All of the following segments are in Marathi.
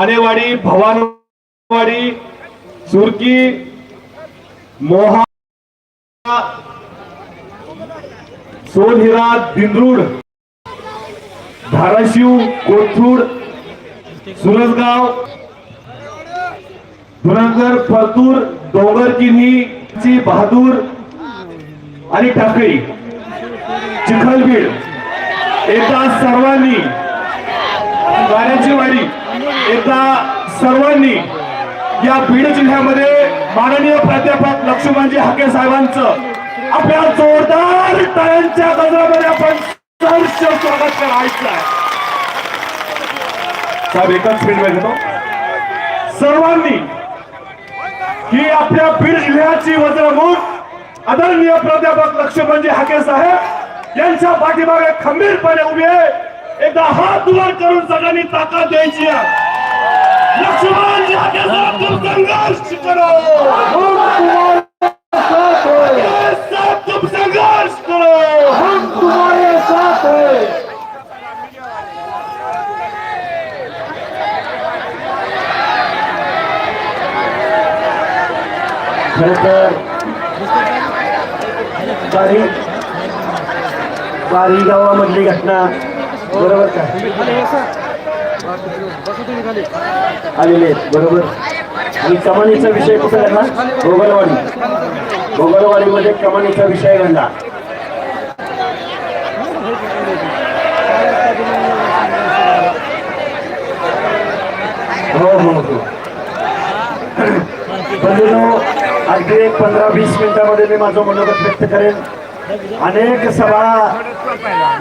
आनेवाडी भवानवाडी सुरकी मोहा सोनहिरा दिंद्रूड धाराशिव कोथरूड सुरजगाव धुरंधर परतूर डोंगरकिन्ही ची बहादूर आणि टाकळी चिखलबीड. एकदा सर्वांनी गाण्याची वाडी एकदा सर्वांनी या बीड जिल्ह्यामध्ये माननीय प्राध्यापक लक्ष्मणजी हाके साहेबांचं आपल्या जोरदार टाळ्यांच्या गजरामध्ये आपण सहर्ष स्वागत करायचं आहे साहेब एकच फीडबॅक घेतो सर्वांनी ही आपल्या बीड जिल्ह्याची वज्रमूठ आदरणीय प्राध्यापक लक्ष्मणजी हाके साहेब यांच्या पाठीमागे खंबीरपणे उभे आहे. एकदा हात वर करून सगळ्यांनी ताकद द्यायची आहे. लक्ष्मणजी हाके साहेब तुम संघर्ष करो हम तुम्हारे साथ तुम संघर्ष करो हम तुम्हारे साथ हैं बारी बारी गावामधली घटना बरोबर का आलेले आहेत बरोबर. आणि कमानीचा विषय कुठे घडला गोगलवाडी गोगलवाडीमध्ये कमानीचा विषय घडला. हो हो हो. अगदी एक पंधरा वीस मिनिटामध्ये मी माझं मनोगत व्यक्त करेन. अनेक सभा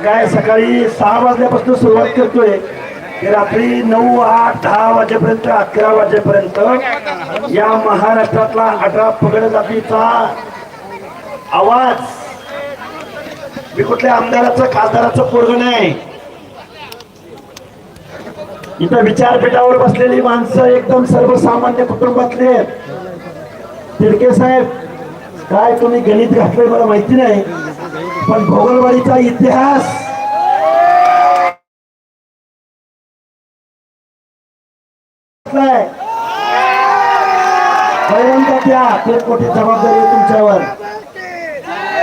काय सकाळी सहा वाजल्यापासून सुरुवात करतोय. रात्री नऊ आठ दहा वाजेपर्यंत अकरा वाजेपर्यंत या महाराष्ट्रातला अठरा पगड जातीचा आवाज मी कुठल्या आमदाराचं खासदाराचं पोरग नाही इथं विचारपीठावर बसलेली माणसं एकदम सर्वसामान्य कुटुंबातले आहेत. तिडके साहेब काय तुम्ही गणित घातलंय मला माहिती नाही पण भोगलवाडीचा इतिहास त्या जबाबदारी तुमच्यावर.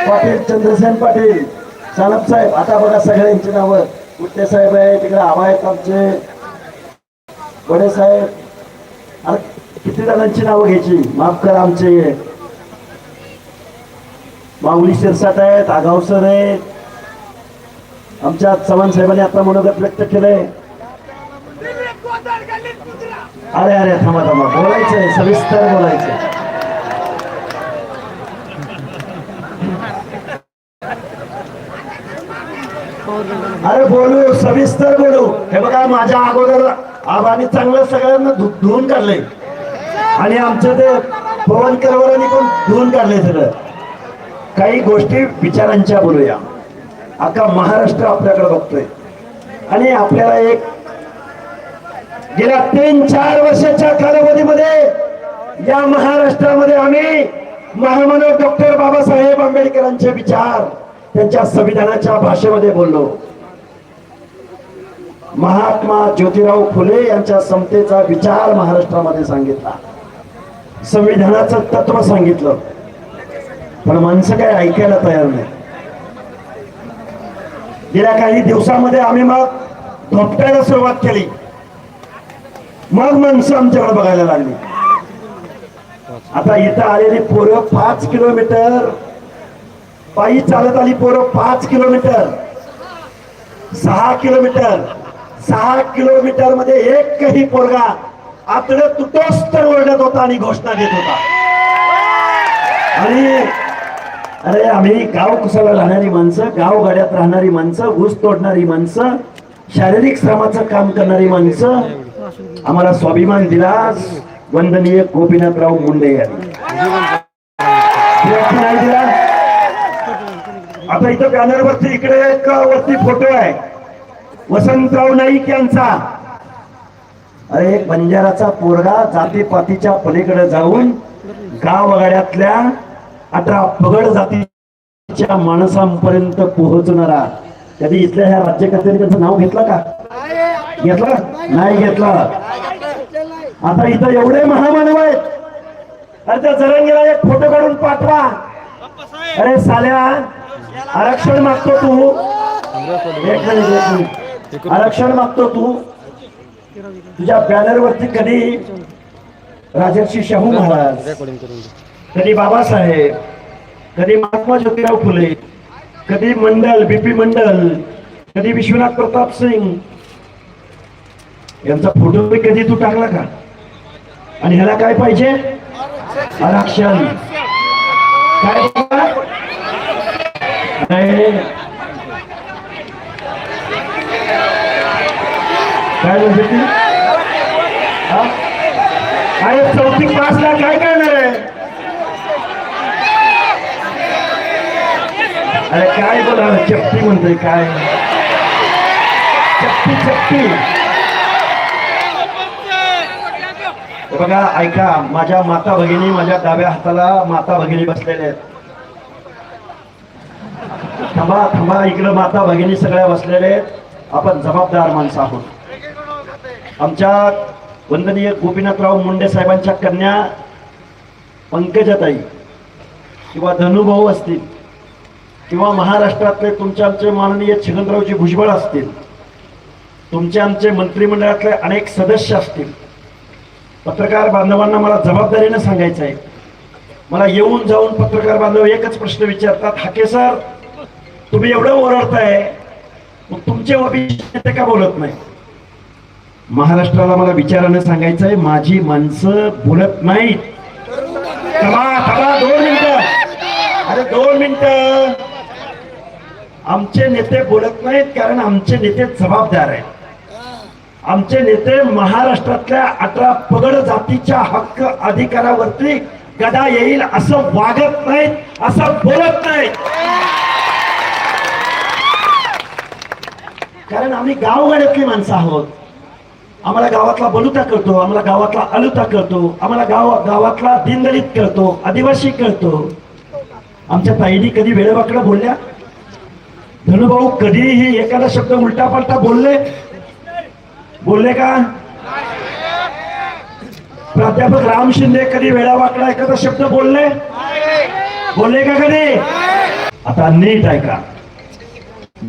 पाटील चंद्रसेन पाटील सानप साहेब आता बघा सगळ्यांची नावं. कुट्टे साहेब आहे तिकडे आबा आहेत आमचे. बडे साहेब. अरे किती जणांची नावं घ्यायची? माफ करा आमचे. माऊली शिरसाट आहेत आगाव सर आहेत. आमच्या चव्हाण साहेबांनी आता मनोगत व्यक्त केलंय. अरे अरे थांबा थांबा. बोलायचंय सविस्तर बोलायचंय. अरे बोलू सविस्तर बोलू. हे बघा माझ्या अगोदर आबानी चांगलं सगळ्यांना धु- धुवून काढलंय. आणि आमचं ते पवन करवरांनी पण धुवून काढलंय सगळं. काही गोष्टी विचारांच्या बोलूया. अख्खा महाराष्ट्र आपल्याकडे बघतोय. आणि आपल्याला एक गेल्या तीन चार वर्षाच्या कालावधीमध्ये या महाराष्ट्रामध्ये आम्ही महामानव डॉक्टर बाबासाहेब आंबेडकरांचे विचार त्यांच्या संविधानाच्या भाषेमध्ये बोललो. महात्मा ज्योतिराव फुले यांच्या समतेचा विचार महाराष्ट्रामध्ये सांगितला. संविधानाचं तत्व सांगितलं. पण माणसं काय ऐकायला तयार नाही. गेल्या काही दिवसामध्ये आम्ही मग धोपटायला सुरुवात केली. मग माणसं आमच्याकडे बघायला लागली. आता इथं आलेली पोरं पाच किलोमीटर. पायी चालत आली पोरं पाच किलोमीटर. सहा किलोमीटर. सहा किलोमीटरमध्ये एकही पोरगा आपलं तुटोस तर ओरडत होता आणि घोषणा देत होता. आणि अरे आम्ही गाव कुसाला राहणारी माणसं गाव गाड्यात राहणारी माणसं ऊस तोडणारी माणसं शारीरिक श्रमाचं काम करणारी माणसं आम्हाला स्वाभिमान दिला वंदनीय गोपीनाथराव मुंडे यांनी. दिला? आता इथं बॅनर वरती इकडे एक वरती फोटो आहे. वसंतराव नाईक यांचा. अरे एक बंजाराचा पोरगा जातीपातीच्या पलीकडे जाऊन गावगाड्यातल्या अठरा पगड जातीच्या माणसांपर्यंत पोहोचणारा. कधी इथल्या ह्या राज्यकर्त्यांनी त्यांचं नाव घेतलं का? घेतलं? नाही घेतलं. आता इथं एवढे महामानव आहेत. अरे त्या जरंगीला एक फोटो काढून पाठवा. अरे साल्या आरक्षण मागतो तू. आरक्षण मागतो तू. तुझ्या बॅनर वरती कधी राजर्षी शाहू महाराज कधी बाबासाहेब कधी महात्मा ज्योतिराव फुले कधी मंडल बीपी मंडल कधी विश्वनाथ प्रताप सिंग यांचा फोटो कधी तू टाकला का? आणि ह्याला काय पाहिजे? आरक्षण. काय काय म्हणते ती? अरे चौथी पासला काय करणार आहे? अरे काय बोला चप्पी म्हणतोय काय? चप्पी चप्पी हे बघा ऐका माझ्या माता भगिनी माझ्या डाव्या हाताला माता भगिनी बसलेल्या आहेत. थांबा थांबा इकडं माता भगिनी सगळ्या बसलेल्या आहेत. आपण जबाबदार माणसं आहोत. आमच्या वंदनीय गोपीनाथराव मुंडे साहेबांच्या कन्या पंकजाताई किंवा धनुभाऊ असतील किंवा महाराष्ट्रातले तुमचे आमचे माननीय छगनरावजी भुजबळ असतील तुमचे आमचे मंत्रिमंडळातले अनेक सदस्य असतील पत्रकार बांधवांना मला जबाबदारीनं सांगायचं आहे. मला येऊन जाऊन पत्रकार बांधव एकच प्रश्न विचारतात हाके सर तुम्ही एवढं ओरडताय मग तुमचे ओबीसी नेते का बोलत नाही? महाराष्ट्राला मला विचारानं सांगायचंय माझी माणसं बोलत नाहीत. दोन मिनिटं. अरे दोन मिनिटं. आमचे नेते बोलत नाहीत कारण आमचे नेते जबाबदार आहेत. आमचे नेते महाराष्ट्रातल्या अठरा पगड जातीच्या हक्क अधिकारावरती गदा येईल असं वागत नाहीत असं बोलत नाहीत. कारण आम्ही गावगाड्यातली माणसं आहोत. आम्हाला गावातला बलुता कळतो आम्हाला गावातला अलुता कळतो आम्हाला गाव गावातला दिनदलित कळतो आदिवासी कळतो. आमच्या ताईनी कधी वेळेवाकडं बोलल्या? धनुभाऊ कधीही एखादा शब्द उलटा पालटा बोलले बोलले का? प्राध्यापक राम शिंदे कधी वेळावाकडा एखादा शब्द बोलले? बोलले का कधी? आता नीट ऐका.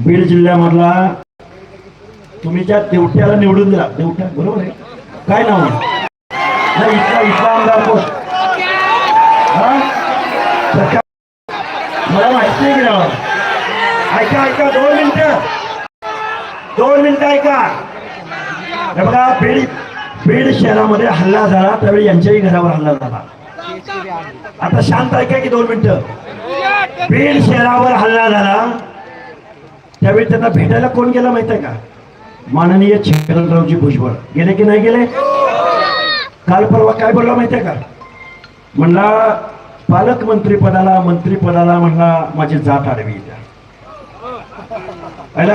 बीड जिल्ह्यामधला तुम्ही ज्या देवट्याला निवडून दिला देवट्या बरोबर आहे? काय नाव नाही इथला इथला आमदार कोण? मला माहिती नाही की ऐका ऐका दोन मिनिटं. दोन मिनिटं ऐका. हे बघा बीड बीड शहरामध्ये हल्ला झाला. त्यावेळी यांच्याही घरावर हल्ला झाला. आता शांत ऐका की दोन मिनिटं. बीड शहरावर हल्ला झाला. त्यावेळी त्यांना भेटायला कोण गेला माहीत आहे का? माननीय छगनरावजी भुजबळ. गेले की नाही गेले? काल परवा काय बोलला माहितीये का? म्हणला पालकमंत्री पदाला मंत्री पदाला म्हणला माझी जात आडवी द्या पहिला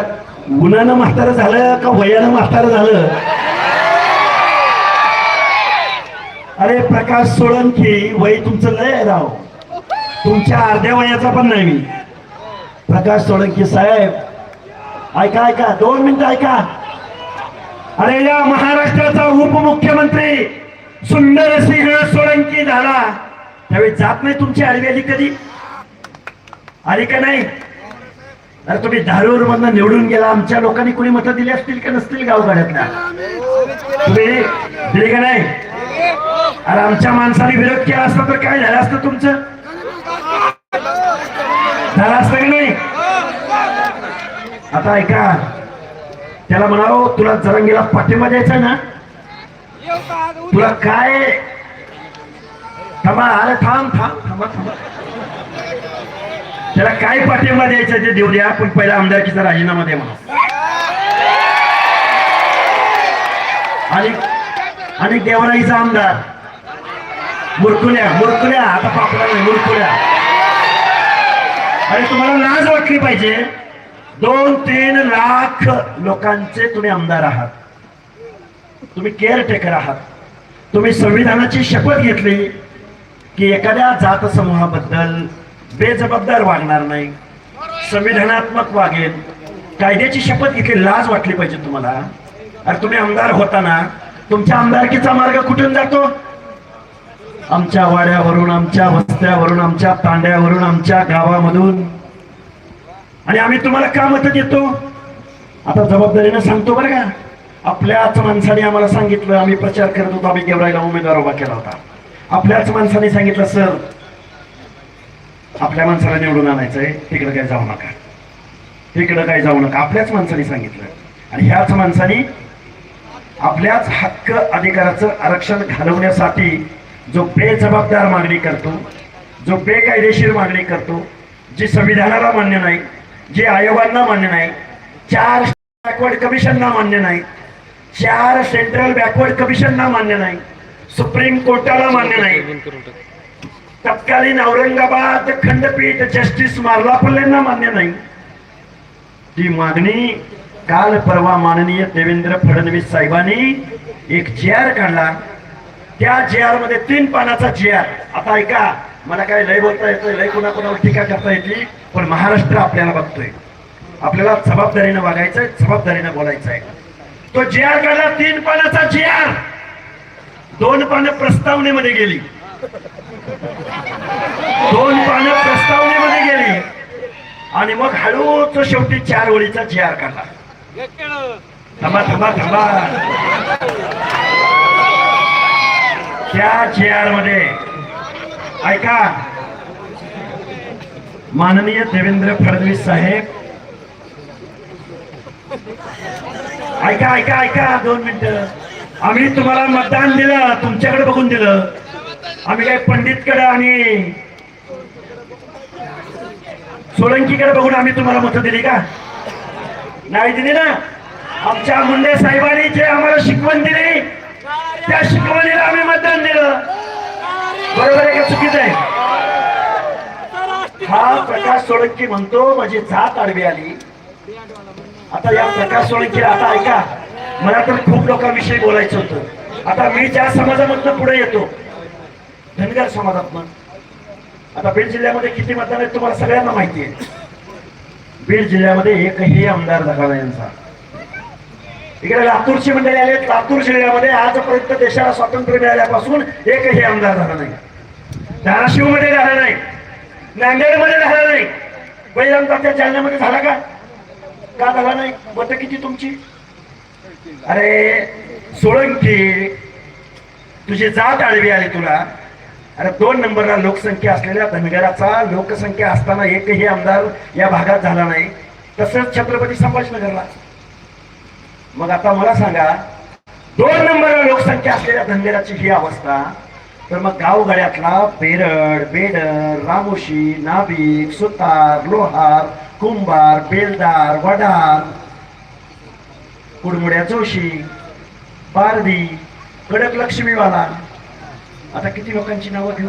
उन्हानं म्हातार झालं का वयानं म्हातार झालं? अरे प्रकाश सोळंकी वय तुमचं लय राव. तुमच्या अर्ध्या वयाचा पण नाही मी. प्रकाश सोळंकी साहेब ऐका ऐका दोन मिनिटं ऐका. अरे या महाराष्ट्राचा उपमुख्यमंत्री सुंदर सिंह सोळंकी झाला. त्यावेळी जात नाही तुमची आडवी आली कधी? आली का नाही? अरे तुम्ही धारूर मधनं निवडून गेला. आमच्या लोकांनी कोणी मतं दिली असतील का नसतील गावगाड्यातल्या? तुम्ही? दिली का नाही? अरे आमच्या माणसाने विरोध केला असता तर काय झालं असतं तुमचं? झालं असतं की नाही? आता ऐका. त्याला म्हणावं तुला जरंगीला पाठिंबा द्यायचा ना? तुला काय? थांबा अरे थांब थांब थांबा थांबा. त्याला काय पाठिंबा द्यायचा ते देऊ द्या पण पहिला आमदारकीचा राजीनामा दे म्हणा. आणि आणि देवराईचा आमदार. मुरकुल्या मुरकुल्या आता पापडा नाही मुरकुल्या. अरे तुम्हाला लाज वाटली पाहिजे. दोन तीन लाख लोकांचे तुम्ही आमदार आहात. तुम्ही केअर टेकर आहात. तुम्ही संविधानाची शपथ घेतली की एखाद्या जात समूहाबद्दल बेजबाबदार वागणार नाही. संविधानात्मक वागेल. कायद्याची शपथ घेतली लाज वाटली पाहिजे तुम्हाला. अरे तुम्ही आमदार होताना तुमच्या आमदारकीचा मार्ग कुठून जातो? आमच्या वाड्यावरून आमच्या वस्त्यावरून आमच्या तांड्यावरून आमच्या गावामधून. आणि आम्ही तुम्हाला का मत देतो? आता जबाबदारीनं सांगतो बरं का. आपल्याच माणसाने आम्हाला सांगितलं आम्ही प्रचार करत होतो आम्ही गेवराईला उमेदवार उभा केला होता. आपल्याच माणसाने सांगितलं सर आपल्या माणसाला निवडून आणायचंय तिकडं काय जाऊ नका. तिकडं काय जाऊ नका. आपल्याच माणसाने सांगितलं. आणि ह्याच माणसाने आपल्याच हक्क अधिकाराचं आरक्षण घालवण्यासाठी जो बेजबाबदार मागणी करतो जो बेकायदेशीर मागणी करतो जी संविधानाला मान्य नाही जी आयोगांना मान्य नाही चार बॅकवर्ड कमिशनना मान्य नाही चार सेंट्रल बॅकवर्ड कमिशनना मान्य नाही सुप्रीम कोर्टाला मान्य नाही. तत्कालीन औरंगाबाद खंडपीठ जस्टिस मार्लापल्लेंना मान्य नाही. ती मागणी काल परवा माननीय देवेंद्र फडणवीस साहेबांनी एक जे आर काढला. त्या जे आरमध्ये तीन पानाचा जे आर आता ऐका मला काय लय बोलता येतोय लय कोणा कोणावर टीका करता येते पण महाराष्ट्र आपल्याला बघतोय. आपल्याला जबाबदारीनं वागायचंय जबाबदारीनं बोलायचंय. तो जे आर काढला तीन पानाचा जे आर दोन पानं प्रस्तावनेमध्ये गेली. दोन पानं प्रस्तावनेमध्ये गेली. आणि मग हळूच शेवटी चार ओळीचा जी आर काढला. थांबा थांबा थांबा. त्या जी आरमध्ये ऐका माननीय देवेंद्र फडणवीस साहेब. ऐका ऐका ऐका दोन मिनिट. आम्ही तुम्हाला मतदान दिलं तुमच्याकडे बघून दिलं. आम्ही काय पंडितकडे आणि सोळंकीकडे बघून आम्ही तुम्हाला मतं दिली का? नाही दिली ना? आमच्या मुंडे साहेबांनी जे आम्हाला शिकवण दिली त्या शिकवणीला आम्ही मतदान दिलं. बरोबर आहे का चुकीचं आहे? हा प्रकाश सोळंकी म्हणतो माझी जात आडवी आली. आता या प्रकाश सोळंकीला आता ऐका मला तर खूप लोकांविषयी बोलायचं होतं. आता मी ज्या समाजामधनं पुढे येतो धनगर समाजातनं आता बीड जिल्ह्यामध्ये किती मतदान आहेत तुम्हाला सगळ्यांना माहिती आहे. बीड जिल्ह्यामध्ये एकही आमदार झाला नाही यांचा. इकडे लातूरची मंडळी आले लातूर जिल्ह्यामध्ये आजपर्यंत देशाला स्वातंत्र्य मिळाल्यापासून एकही आमदार झाला नाही. धाराशिवमध्ये झाला नाही. नांदेडमध्ये झाला नाही. बैलांचा जालन्यामध्ये झाला का? का झाला नाही? मत किती तुमची? अरे सोळंकी. तुझी जात आडवी आली तुला. अरे दोन नंबरला लोकसंख्या असलेल्या धनगराचा लोकसंख्या असताना एकही आमदार या भागात झाला नाही. तसंच छत्रपती संभाजीनगरला. मग आता मला सांगा दोन नंबरला लोकसंख्या असलेल्या धनगराची ही अवस्था तर मग गावगड्यातला बेरड बेडर रामोशी नाभिक सुतार लोहार कुंभार बेलदार वडार कुडमुड्या जोशी पारधी कडक लक्ष्मीवाला आता किती लोकांची नावं घेऊ?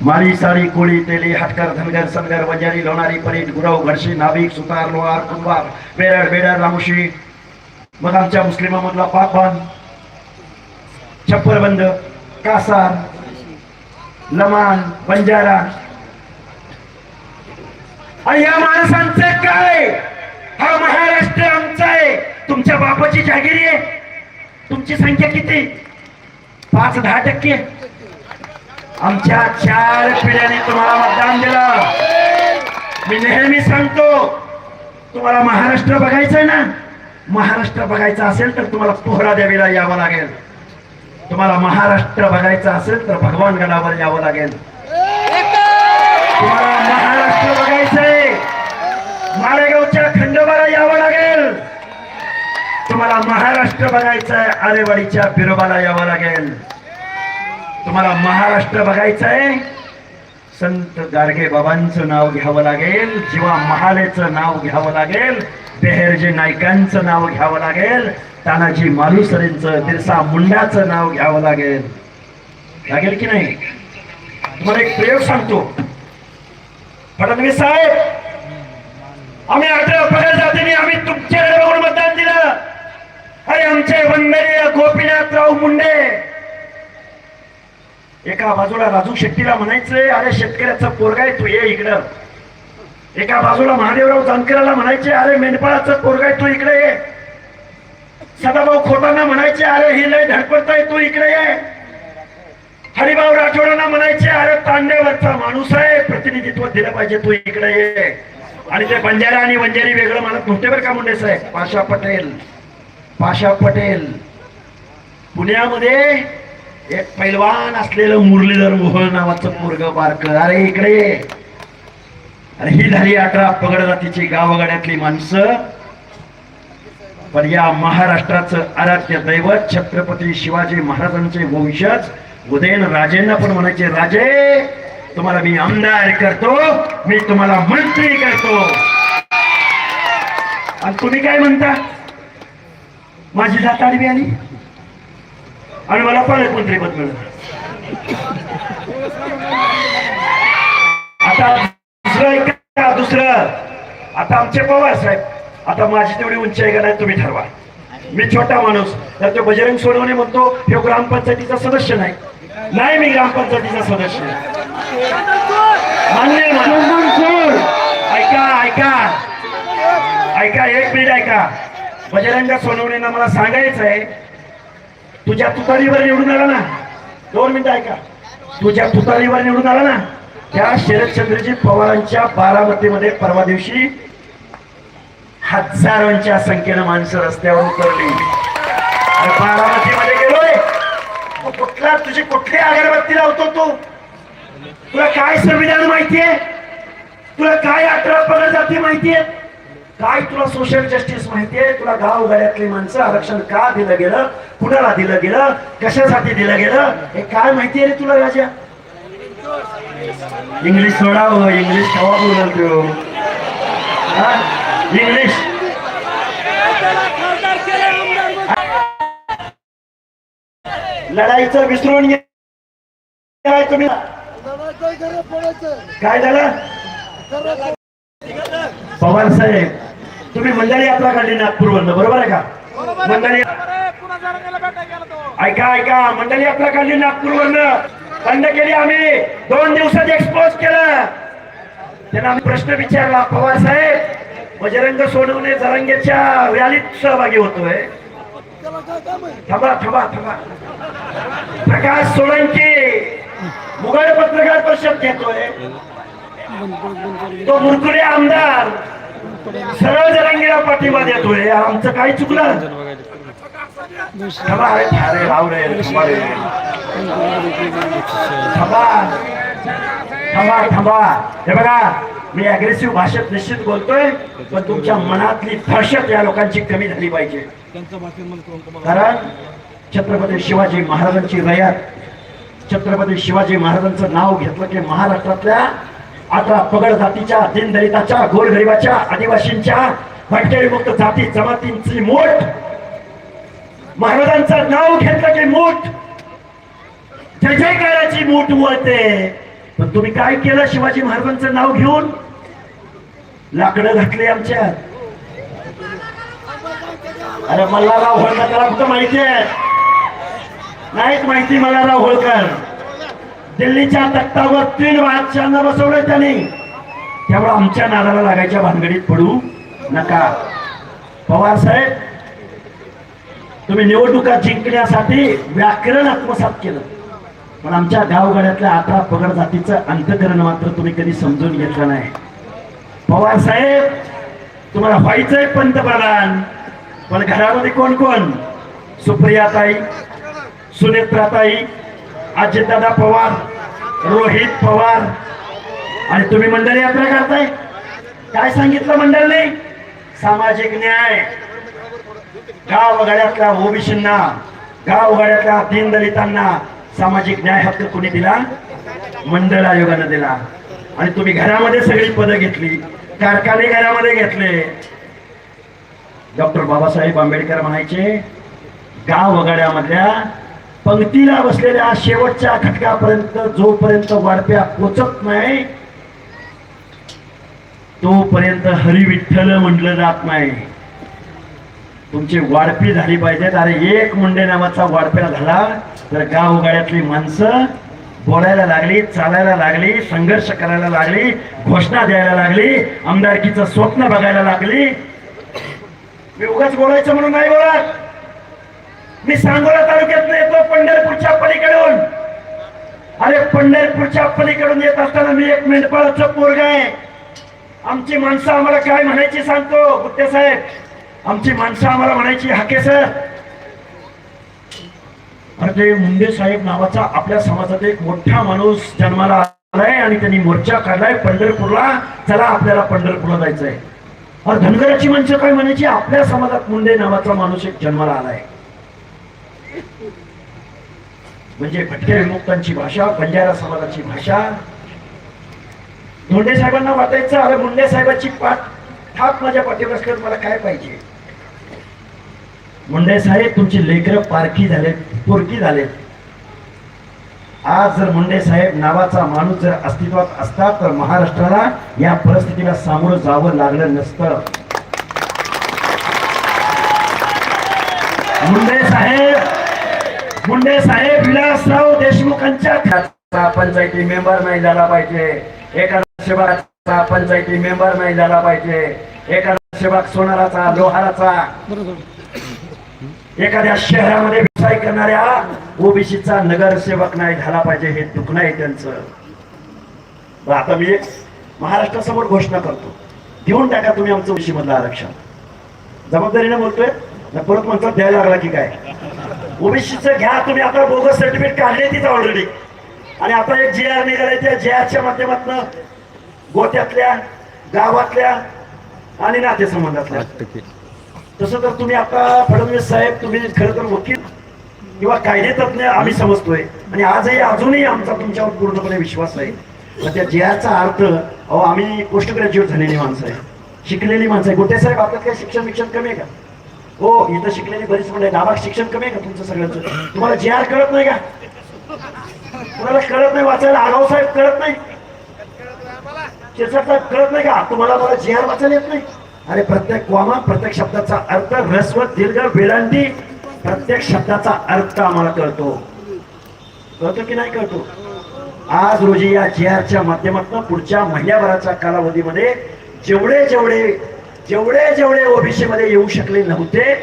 मारी साडी कोळी तेली हटकर धनगर सनगर वंजारी लोणारी परीट गुरव घडशी नाभिक सुतार लोहार कुंभार बेरड बेडर रामुशी मग आमच्या मुस्लिमामधला पाकबान छप्परबंद कासार लमान बंजारा. आणि या माणसांचं काय? हा महाराष्ट्र आमचा आहे. तुमच्या बापाची जागिरी आहे. तुमची संख्या किती? पाच दहा टक्के. आमच्या चार पिढ्याने तुम्हाला मतदान दिलं. मी नेहमी सांगतो तुम्हाला महाराष्ट्र बघायचं ना? महाराष्ट्र बघायचा असेल तर तुम्हाला पोहरा देवीला यावं लागेल. तुम्हाला महाराष्ट्र बघायचा असेल तर भगवान गडावर यावं लागेल. तुम्हाला महाराष्ट्र बघायचंय मालेगावच्या खंडोबाला यावं लागेल. तुम्हाला महाराष्ट्र बघायचंय आरेवाडीच्या बिरोबाला यावं लागेल. तुम्हाला महाराष्ट्र बघायचंय. संत गाडगे बाबांचं नाव घ्यावं लागेल जीवा महालेचं नाव घ्यावं लागेल बेहेरजे नायकांचं नाव घ्यावं लागेल तानाजी मालुसरेंचं बिरसा मुंडाचं नाव घ्यावं लागेल. लागेल की नाही? तुम्हाला एक प्रयोग सांगतो. फडणवीस साहेब आम्ही अठरा पगार जातीने आम्ही तुमच्याकडे बघून मतदान दिलं अरे आमचे वंदनीय गोपीनाथराव मुंडे एका बाजूला राजू शेट्टीला म्हणायचंय अरे शेतकऱ्याचा पोरगा आहे तू ये इकडं. एका बाजूला महादेवराव जानकराला म्हणायचे अरे मेंढपाळाचा पोरगा आहे तू इकडे ये. सदाभाऊ खोटांना म्हणायचे अरे ही लय धडपडताय तू इकडे ये. हरिभाऊ राठोडांना म्हणायचे अरे तांड्यावरचा माणूस आहे प्रतिनिधित्व दिलं पाहिजे तू इकडे ये. आणि ते बंजारा आणि वंजारी वेगळं म्हणत नव्हते बरं का मुंडे साहेब. पाशा पटेल पाशा पटेल. पुण्यामध्ये एक पैलवान असलेलं मुरलीधर मोहन नावाचं मुर्ग बारक. अरे इकडे अरे ही झाली अठरा पगड जातीची गावगाड्यातली माणसं. पण या महाराष्ट्राचं आराध्य दैवत छत्रपती शिवाजी महाराजांचे वंशज उदयन राजेंना पण म्हणायचे राजे तुम्हाला मी आमदार करतो मी तुम्हाला मंत्री करतो. आणि तुम्ही काय म्हणता? माझी जात आडवी आली? आणि मला पालक मंत्रीपद मिळालं आता दुसरं ऐका दुसरं. आता आमचे पवार साहेब आता माझी तेवढी उंची आहे का नाही तुम्ही ठरवा. मी छोटा माणूस तर तो बजरंग सोनवणे म्हणतो हे ग्रामपंचायतीचा सदस्य नाही. नाही मी ग्रामपंचायतीचा सदस्य मान्य ऐका ऐका. ऐका एक मिनिट ऐका. बजरंग सोनवणेंना मला सांगायचं आहे तुझ्या तुतारीवर निवडून आला ना. दोन मिनिटं ऐका. तुझ्या तुतारीवर निवडून आला ना त्या शरदचंद्रजी पवारांच्या बारामतीमध्ये परवा दिवशी हजारोंच्या संख्येनं माणसं रस्त्यावर उतरली बारामतीमध्ये गेलोय. कुठला तुझी कुठली अगरबत्ती लावतो तू? तुला काय संविधान माहितीये? तुला काय अठरा पगार जाती माहितीये? काय तुला सोशल जस्टिस माहितीये तुला गाव गाड्यातली माणसं आरक्षण का दिलं गेलं? कुणाला दिलं गेलं? कशासाठी दिलं गेलं? हे काय माहितीये रे तुला राजा? इंग्लिश सोडावं इंग्लिश केव्हा बोलल तू? इंग्लिश लढाईचं विसरून काय तुम्ही? काय झालं? पवार साहेब तुम्ही मंडळी यात्रा काढली नागपूरवरनं बरोबर आहे का? मंडळी ऐका ऐका मंडळी यात्रा काढली नागपूरवरनं. बंद केली आम्ही. दोन दिवसात एक्सपोज केलं. त्यांना आम्ही प्रश्न विचारला पवार साहेब बजरंग सोडवणे जरंगेच्या रॅलीत सहभागी होतोय. थांबा थांबा थांबा. प्रकाश सोळंकी मुघल पत्रकार परिषद घेतोय. तो मुरकुडे आमदार. सरळ जरांगीला पाठिंबा देतोय. आमचं काय चुकलं? थांबा अरे राव रे थांबा रे. थांबा थांबा थांबा. हे बघा मी अग्रेसिव्ह भाषेत निश्चित बोलतोय पण तुमच्या मनातली फरशत या लोकांची कमी झाली पाहिजे. कारण छत्रपती शिवाजी महाराजांची रयात छत्रपती शिवाजी महाराजांचं नाव घेतलं की महाराष्ट्रातल्या आता पगड जातीच्या दीनदलिताच्या गोरगरिबाच्या आदिवासींच्या भटकेमुक्त जाती जमातींची मोठ. महाराजांचं नाव घेतलं की मोठ. जय जयकाराची मूठ वळते पण तुम्ही काय केलं शिवाजी महाराजांचं नाव घेऊन? लाकडं घातली आमच्यात अरे मल्हारराव होळकर त्याला फक्त माहिती आहे? नाहीच माहिती मल्हारराव होळकर. दिल्लीच्या तख्तावर तीन बादशाहांना बसवलं त्याने. त्यामुळे आमच्या नादाला लागायच्या भानगडीत पडू नका. पवार साहेब तुम्ही निवडणुका जिंकण्यासाठी व्याकरण आत्मसात केलं. पण आमच्या गावगाड्यातल्या अठरा पगड जातीचं अंतकरण मात्र तुम्ही कधी समजून घेतलं नाही. पवार साहेब तुम्हाला व्हायचंय पंतप्रधान पण घरामध्ये कोण कोण? सुप्रियाताई सुनेत्राताई अजितदादा पवार रोहित पवार. आणि तुम्ही मंडळ यात्रा करताय? काय सांगितलं मंडळने सामाजिक न्याय. गावगाड्यातल्या ओबीसींना गावगाड्यातल्या दीनदलितांना सामाजिक न्याय हक्क कोणी दिला? मंडळ आयोगानं दिला. आणि तुम्ही घरामध्ये सगळी पदं घेतली कारखाने घरामध्ये घेतले. डॉक्टर बाबासाहेब आंबेडकर म्हणायचे गाव वगाड्यामधल्या पंक्तीला बसलेल्या शेवटच्या घटकापर्यंत जोपर्यंत वाढप्या पोचत नाही तोपर्यंत हरिविठ्ठल म्हटलं जात नाही. तुमची वाढपी झाली पाहिजेत अरे एक मुंडे नावाचा वाढप्या झाला तर गावगाड्यातली माणसं बोलायला लागली चालायला लागली संघर्ष करायला लागली घोषणा द्यायला लागली आमदारकीचं स्वप्न बघायला लागली. मी उगाच बोलायचं म्हणून नाही बोलत. मी सांगोला तालुक्यात येतो पंढरपूरच्या पलीकडून. अरे पंढरपूरच्या पलीकडून येत असताना मी एक मेंढपाळाचं पोरग आहे. आमची माणसं आम्हाला काय म्हणायची सांगतो गुट्टे साहेब? आमची माणसं आम्हाला म्हणायची हाके सर. अरे ते मुंडे साहेब नावाचा आपल्या समाजात एक मोठा माणूस जन्माला आलाय आणि त्यांनी मोर्चा काढलाय पंढरपूरला. चला आपल्याला पंढरपूरला जायचंय. अरे धनगराची माणसं काय म्हणायची? आपल्या समाजात मुंडे नावाचा माणूस एक जन्माला आलाय. म्हणजे भटके विमुक्तांची भाषा बंजारा समाजाची भाषा. धोंडे साहेबांना वाटायचं अरे मुंडे साहेबांची पाठ थाप माझ्या पाठीवर असल्यावर मला काय पाहिजे? मुंडे साहेब तुमची लेकर पारखी झालेत पोरकी झालेत. आज जर मुंडे साहेब नावाचा माणूस जर अस्तित्वात असता तर महाराष्ट्राला या परिस्थितीला सामोरं जावं लागलं नसतं. मुंडे साहेब! मुंडे साहेब विलासराव देशमुखांच्या पंचायती मेंबर नाही झाला पाहिजे. एखादा शिवाचा पंचायती मेंबर नाही झाला पाहिजे. एखादा शिवाक सोनाराचा लोहाराचा. एखाद्या शहरामध्ये व्यवसाय करणाऱ्या ओबीसीचा नगरसेवक नाही झाला पाहिजे हे दुखणं आहे त्यांचं. आता मी महाराष्ट्रासमोर घोषणा करतो. घेऊन टाका तुम्ही आमचं ओबीसी मधलं आरक्षण. जबाबदारीने बोलतोय? परत म्हणतो द्यायला लागला की काय? ओबीसीचं घ्या तुम्ही आता बोगस सर्टिफिकेट काढले तिथं ऑलरेडी आणि आता एक जे आर निघाले त्या जे आरच्या माध्यमातून गोत्यातल्या गावातल्या आणि नातेसंबंधातल्या. तसं तर तुम्ही आता फडणवीस साहेब तुम्ही खरं तर वकील किंवा कायदे तज्ञ आम्ही समजतोय. आणि आजही अजूनही आमचा तुमच्यावर पूर्णपणे विश्वास आहे मग त्या जयाचा अर्थ अहो आम्ही पोस्ट ग्रॅज्युएट झालेली माणसं आहे. शिकलेली माणसं आहे. गोटे साहेब आपल्यात काही शिक्षण विक्षण कमी आहे का? हो इथं शिकलेली बरीच म्हणजे नावाक शिक्षण कमी आहे का तुमचं सगळ्यांचं? तुम्हाला जे आर कळत नाही का? तुम्हाला कळत नाही वाचायला आगाव साहेब कळत नाही. साहेब कळत नाही का? तुम्हाला मला जे आर वाचायला येत नाही. अरे प्रत्येक वामा प्रत्येक शब्दाचा अर्थ ह्रस्व दीर्घ वेलांटी प्रत्येक शब्दाचा अर्थ आम्हाला कळतो. कळतो की नाही कळतो? आज रोजी या जे आरच्या माध्यमातून पुढच्या महिन्याभराच्या कालावधीमध्ये जेवढे जेवढे जेवढे जेवढे ओबीसी मध्ये येऊ शकले नव्हते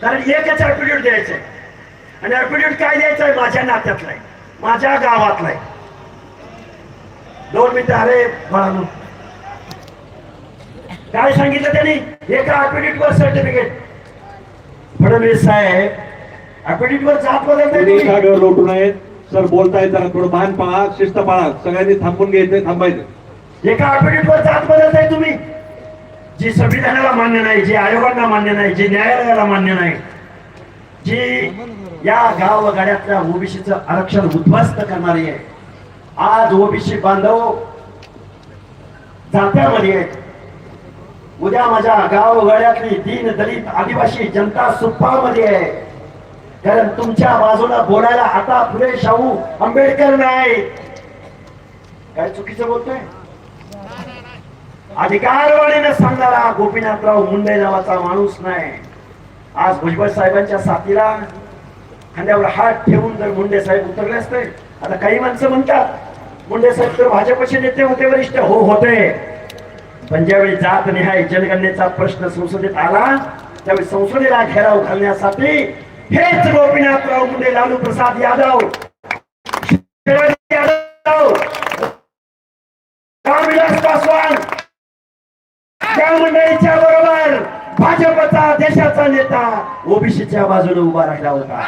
कारण एकच ऍप्टिट्यूड द्यायचंय. आणि ऍप्टिट्यूड काय द्यायचंय? माझ्या नात्यातला आहे. माझ्या गावातला आहे. दोन मिनिटं अरे बाळांनो. काय सांगितलं त्यांनी? एका ऍप्टिट्यूड वर सर्टिफिकेट. फडणवीस साहेब ऍप्टिट्यूड वर जात. जागेवर लोटू नयेत? सर बोलतायत जरा थोडं मान पाळा शिस्त पाळा. सगळ्यांनी थांबून घ्यायचंय थांबायचं एका वर जात बदलताय तुम्ही. जी संविधानाला मान्य नाही जी आयोगांना मान्य नाही जी न्यायालयाला मान्य नाही जी या गाव गाड्यातल्या ओबीसीचं आरक्षण उद्ध्वस्त करणारी आहे. आज ओबीसी बांधव जात्यामध्ये आहेत. उद्या माझ्या गावगाड्यातली दीन दलित आदिवासी जनता सुप्पामध्ये आहे. कारण तुमच्या बाजूला बोलायला आता फुले शाहू आंबेडकर नाही काय चुकीचं बोलतोय? अधिकारवाणीने सांगणारा गोपीनाथराव मुंडे नावाचा माणूस नाही. आज भुजबळ साहेबांच्या साथीला खांद्यावर हात ठेवून जर मुंडे साहेब उतरले असते आता काही माणसं म्हणतात मुंडे साहेब तर भाजपचे नेते होते वरिष्ठ. हो होते. पण ज्यावेळी जात निहाय जनगणनेचा प्रश्न संसदेत आला त्यावेळी संसदेला घेराव घालण्यासाठी हेच गोपीनाथराव मुंडे लालू प्रसाद यादव यादव रामविलास पासवान त्या मंडळीच्या बरोबर भाजपचा देशाचा नेता ओबीसीच्या बाजूने उभा राहिला होता.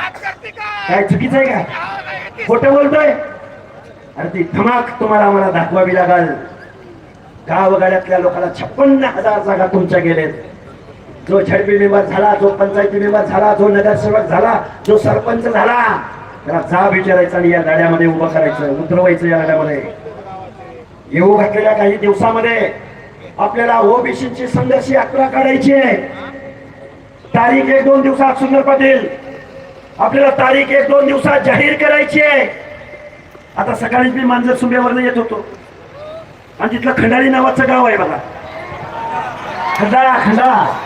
काय चुकीचं आहे का? खोटं बोलतोय? अरे ती धमाक तुम्हाला मला दाखवावी लागल. गावगाड्यातल्या लोकांना छप्पन्न हजार जागा तुमच्या गेलेत. जो झडपी मेंबर झाला जो पंचायती मेंबर झाला जो नगरसेवक झाला जो सरपंच झाला त्याला जा विचारायचं आणि या गाड्यामध्ये उभं करायचं उतरवायचं या गाड्यामध्ये. येऊ घातलेल्या काही दिवसामध्ये आपल्याला ओबीसीची संघर्ष यात्रा काढायची आहे. तारीख एक दोन दिवसात सुंदर पाटील. आपल्याला तारीख एक दोन दिवसात जाहीर करायची आहे. आता सकाळीच मी मांजर सुंब्यावरनं येत होतो. आणि तिथलं खंडाळी नावाचं गाव आहे बघा. खंडाळा खंडाळा.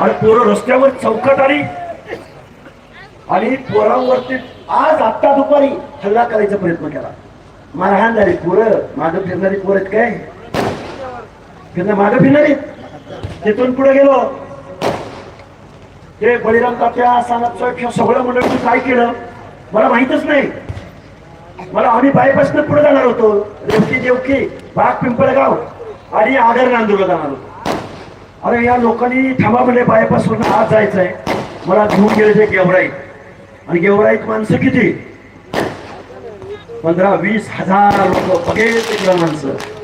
आणि पोरं रस्त्यावर चौकट आली. आणि पोरांवरती आज आत्ता दुपारी हल्ला करायचा प्रयत्न केला. मारहाण झाली पोरं. मागं फिरणारी पोरत आहेत काय? फिरणं मागं फिरणारी. तिथून पुढे गेलो. ते बळीराम तात्या सानप सगळं मंडळी काय केलं? मला माहितच नाही. मला आम्ही बायपासनं पुढे जाणार होतो. रेवकी देवकी बाग पिंपळगाव आणि आगर नांदूरला जाणार होतो. अरे या लोकांनी थांबा म्हणजे बायपासवरून आज जायचंय. मला घेऊन गेले ते गेवराईत. आणि गेवराईत माणसं किती? पंधरा वीस हजार लोक बघेल माणसं.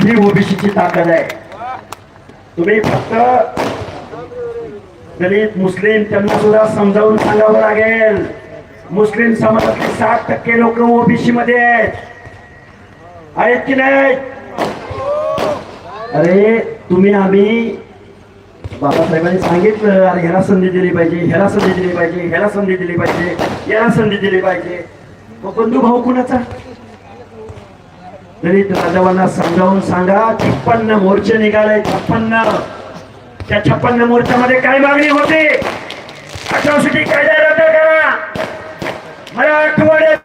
ही ओबीसीची ताकद आहे. तुम्ही फक्त दलित मुस्लिम त्यांना सुद्धा समजावून सांगावं लागेल. मुस्लिम समाजातले साठ टक्के लोक ओबीसी मध्ये आहेत. आहेत की नाही अरे तुम्ही आम्ही बाबासाहेबांनी सांगितलं अरे ह्याला संधी दिली पाहिजे ह्याला संधी दिली पाहिजे ह्याला संधी दिली पाहिजे याला संधी दिली पाहिजे. मग बंधू भाऊ कुणाचा? दलित राजावांना समजावून सांगा छप्पन्न मोर्चे निघाले छप्पन्न. त्या छप्पन्न मोर्चामध्ये काय मागणी होती? अट्रॉसिटी कायदा रद्द करा. मराठवाड्यात